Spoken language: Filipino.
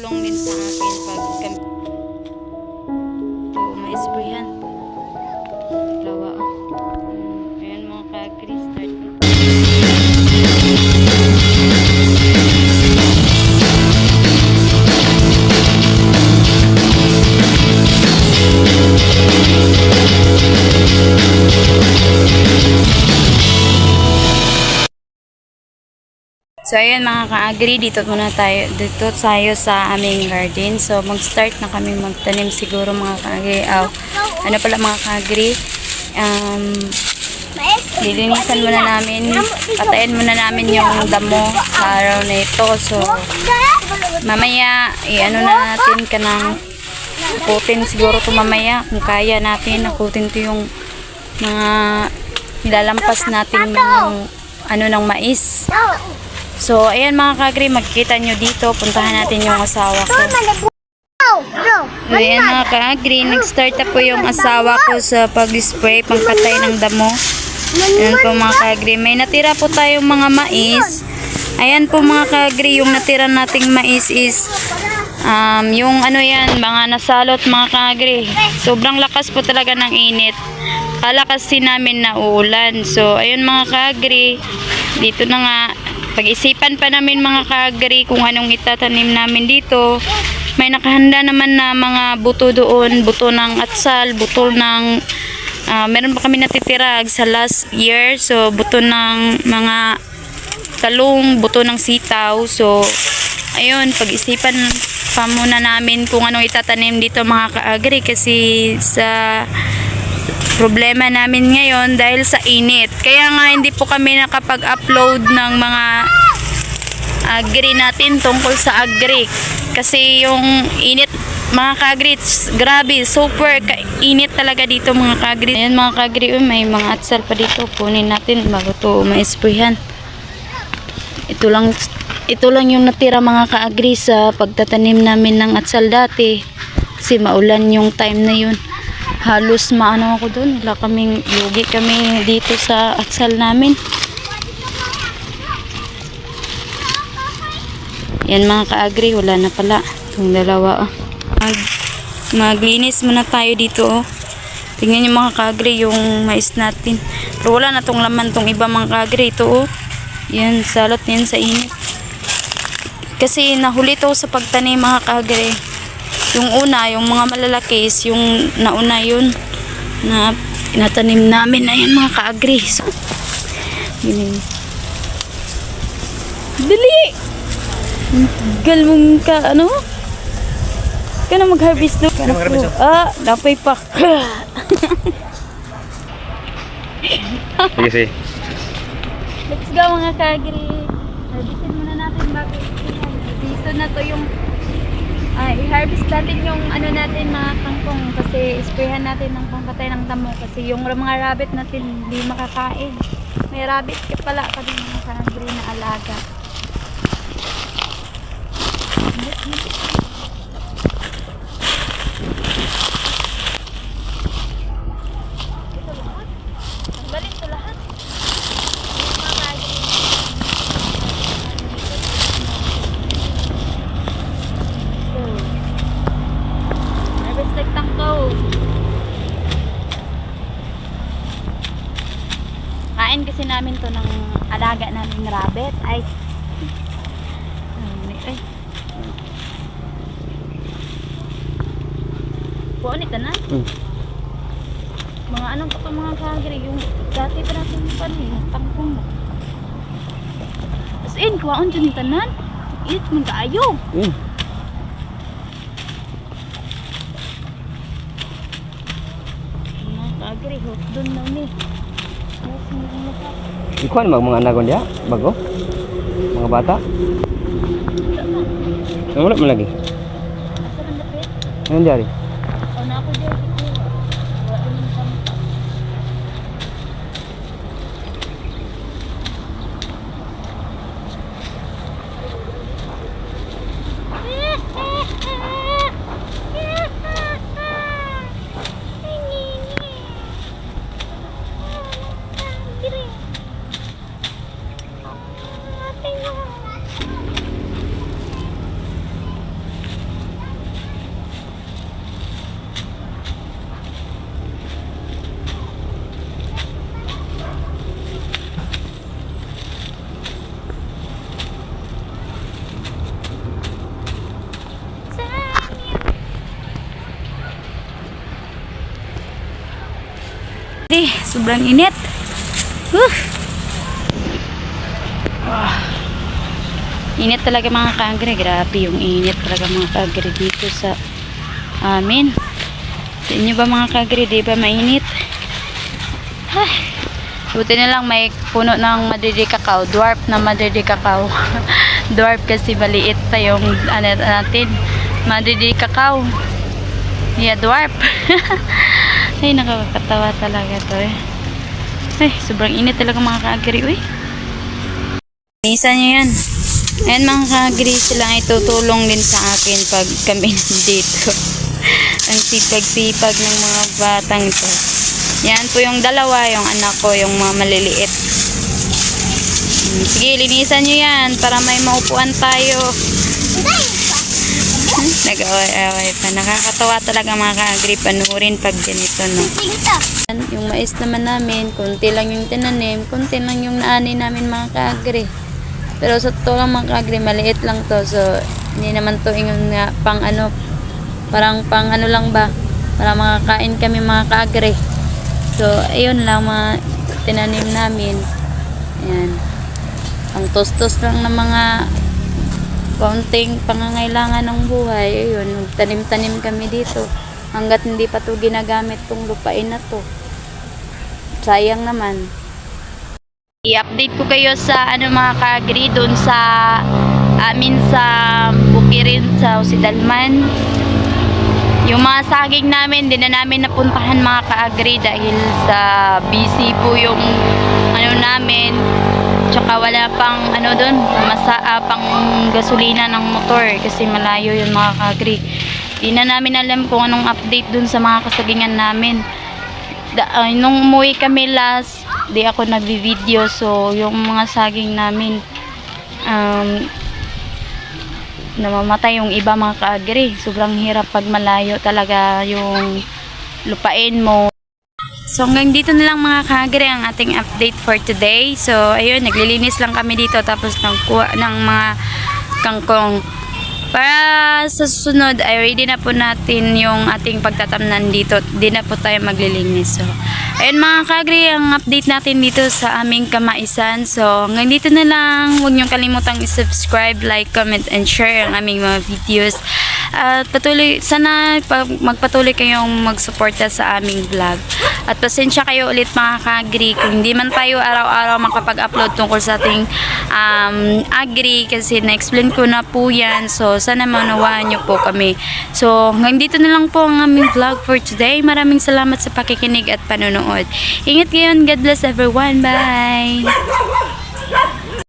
tulong din sa akin So ayan mga ka-agri, dito muna tayo, dito tayo sa aming garden. So mag-start na kami magtanim siguro mga ka-agri. Ah, ano pala mga ka-agri, um, lilinisan muna namin, patayin muna namin yung damo sa araw na ito. So mamaya, i-ano na natin ka ng akutin siguro to mamaya. Kung kaya natin, akutin to yung mga nilalampas natin ng ano ng mais. So, ayan mga kagri, magkita nyo dito. Puntahan natin yung asawa ko. So, ayan mga kagri, nag-start na po yung asawa ko sa pag-spray, pangpatay ng damo. Ayan po mga kagri. May natira po tayong mga mais. Ayan po mga kagri, yung natira nating mais is um, yung ano yan, mga nasalot mga kagri. Sobrang lakas po talaga ng init. Kala kasi namin na uulan. So, ayun mga kagri, dito na nga, pag-isipan pa namin mga kagri kung anong itatanim namin dito. May nakahanda naman na mga buto doon, buto ng atsal, buto ng ah, meron pa kami natitirag sa last year. So, buto ng mga talong, buto ng sitaw. So, ayun, pag-isipan pa muna namin kung anong itatanim dito mga kaagri kasi sa problema namin ngayon dahil sa init. Kaya nga hindi po kami nakapag-upload ng mga agri natin tungkol sa agri. Kasi yung init mga kagri, grabe, super init talaga dito mga kagri. Ayan mga kagri, oh, may mga atsal pa dito. Kunin natin bago to ma-sprayhan. Ito lang ito lang yung natira mga kaagri sa pagtatanim namin ng atsal dati. Kasi maulan yung time na yun. Halos maano ako doon. Wala kaming lugi kami dito sa atsal namin. Yan mga kaagri, wala na pala. Itong dalawa oh. Mag, maglinis muna tayo dito oh. Tingnan niyo mga kaagri yung mais natin. Pero wala na tong laman tong iba mga kaagri. Ito oh. Yan, salot yan sa init. Kasi nahuli to sa pagtanim mga kaagri. Yung una, yung mga malalaki is yung nauna yun na pinatanim namin. Ayan mga kaagri. So, yun. Dali! Gal mong ka, ano? Ka na mag-harvest doon. Sino mag-harvest doon? Ah, napay pa. Sige, sige. Let's go mga kagri. Harvestin muna natin bago dito na to yung ah, i-harvest natin yung ano natin mga kangkong kasi isprayan natin ng pangpatay ng damo kasi yung mga rabbit natin hindi makakain. May rabbit pala pa din mga kagri na alaga. Tanggalin to lahat. Yung mga kagri. Harvest like tangko. Kain kasi namin to ng alaga namin rabbit. Ay. Ay. Buon ito na. Hmm. Mga anong pa mga kagri. Yung dati pa natin yung pan eh. Tangkong mo. As in, kuwaon dyan yung tanan. It, man kaayo. Hmm. Mga kagri, hot doon na ni. Ikuan mag mga anagon dia, bago. Mga bata. Ano wala man lagi? Asa ang lapit? Ano diari? O na ako dyan. Sobrang init. Whew. Ah. Init talaga mga kaagre. Grabe yung init talaga mga kaagre dito sa amin. Sa ba mga kaagre, di ba mainit? Ay, buti na lang may puno ng madidi cacao. Dwarf na madidi cacao. Dwarf kasi maliit pa yung ano natin. Madidi cacao. Yeah, dwarf. Ay, nakakatawa talaga to eh. Ay, sobrang init talaga mga kaagri. Uy. Isa nyo yan. Ayan mga kaagri, sila ay tutulong din sa akin pag kami nandito. Ang sipag-sipag ng mga batang to. Yan po yung dalawa, yung anak ko, yung mga maliliit. Hmm, Sige, linisan nyo yan para may maupuan tayo. Nag-away-away pa. Nakakatawa talaga mga kaagri panurin pag ganito, no? Yung mais naman namin, konti lang yung tinanim, konti lang yung naani namin mga kaagri. Pero sa totoo lang mga kaagri, maliit lang to. So, hindi naman to yung nga pang ano, parang pang ano lang ba, para makakain kami mga kaagri. So, ayun lang mga tinanim namin. Ayan. Ang tostos lang ng mga kaunting pangangailangan ng buhay. Ayun, tanim-tanim kami dito. Hanggat hindi pa to ginagamit tong lupain na to. Sayang naman. I-update ko kayo sa ano mga kaagri doon sa amin sa Bukirin sa Usidalman. Yung mga saging namin, di na namin napuntahan mga kaagri dahil sa busy po yung ano namin. Tsaka wala pang ano doon, masa, ah, pang gasolina ng motor kasi malayo yun mga kaagri. Di na namin alam kung anong update doon sa mga kasagingan namin. Da, ah, nung umuwi kami last, di ako nagvi-video so yung mga saging namin um, namamatay yung iba mga kaagri. Sobrang hirap pag malayo talaga yung lupain mo. So hanggang dito na lang mga kaagri ang ating update for today. So ayun, naglilinis lang kami dito tapos nagkuha ng mga kangkong. Para sa susunod ay ready na po natin yung ating pagtatamnan dito. Di na po tayo maglilinis. So, ayun mga kagri, ang update natin dito sa aming kamaisan. So, hanggang dito na lang. Huwag niyong kalimutang i-subscribe, like, comment, and share ang aming mga videos. At patuloy, sana magpatuloy kayong magsuporta sa aming vlog. At pasensya kayo ulit mga kagri kung hindi man tayo araw-araw makapag-upload tungkol sa ating um, agri kasi na-explain ko na po yan. So, sana manawaan niyo po kami. So, hanggang dito na lang po ang aming vlog for today. Maraming salamat sa pakikinig at panonood. Ingat ngayon. God bless everyone. Bye!